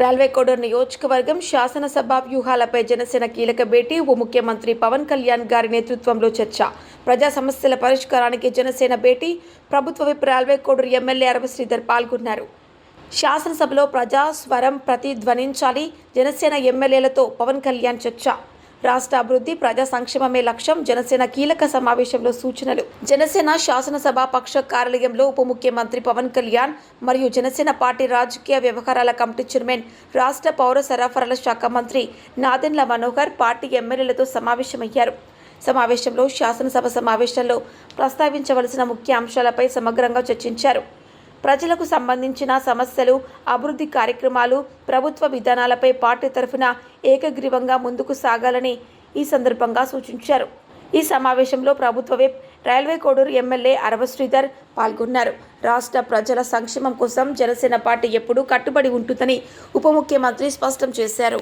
Railway Koduru నియోజకవర్గం శాసనసభ వ్యూహాలపై జనసేన కీలక భేటీ ఉప ముఖ్యమంత్రి పవన్ కళ్యాణ్ గారి నేతృత్వంలో చర్చ. ప్రజా సమస్యల పరిష్కారానికి జనసేన భేటీ ప్రభుత్వ whip railway Koduru MLA Arava Sridhar పాల్గొన్నారు. శాసనసభలో ప్రజా స్వరం ప్రతిధ్వనించాలి జనసేన ఎమ్మెల్యేలతో పవన్ కళ్యాణ్ చర్చ. రాష్ట్ర అభివృద్ధి ప్రజా సంక్షేమమే లక్ష్యం జనసేన కీలక సమావేశంలో సూచనలు. జనసేన శాసనసభ పక్ష కార్యాలయంలో ఉప ముఖ్యమంత్రి పవన్ కళ్యాణ్ మరియు జనసేన పార్టీ రాజకీయ వ్యవహారాల కమిటీ చైర్మన్ రాష్ట్ర పౌర సరఫరాల శాఖ మంత్రి నాదెండ్ల మనోహర్ పార్టీ ఎమ్మెల్యేలతో సమావేశమయ్యారు. సమావేశంలో శాసనసభ సమావేశంలో ప్రస్తావించవలసిన ముఖ్య అంశాలపై సమగ్రంగా చర్చించారు. ప్రజలకు సంబంధించిన సమస్యలు అభివృద్ధి కార్యక్రమాలు ప్రభుత్వ విధానాలపై పార్టీ తరఫున ఏకగ్రీవంగా ముందుకు సాగాలని ఈ సందర్భంగా సూచించారు. ఈ సమావేశంలో ప్రభుత్వ whip railway Koduru MLA Arava Sridhar పాల్గొన్నారు. రాష్ట్ర ప్రజల సంక్షేమం కోసం జనసేన పార్టీ ఎప్పుడూ కట్టుబడి ఉంటుందని ఉప ముఖ్యమంత్రి స్పష్టం చేశారు.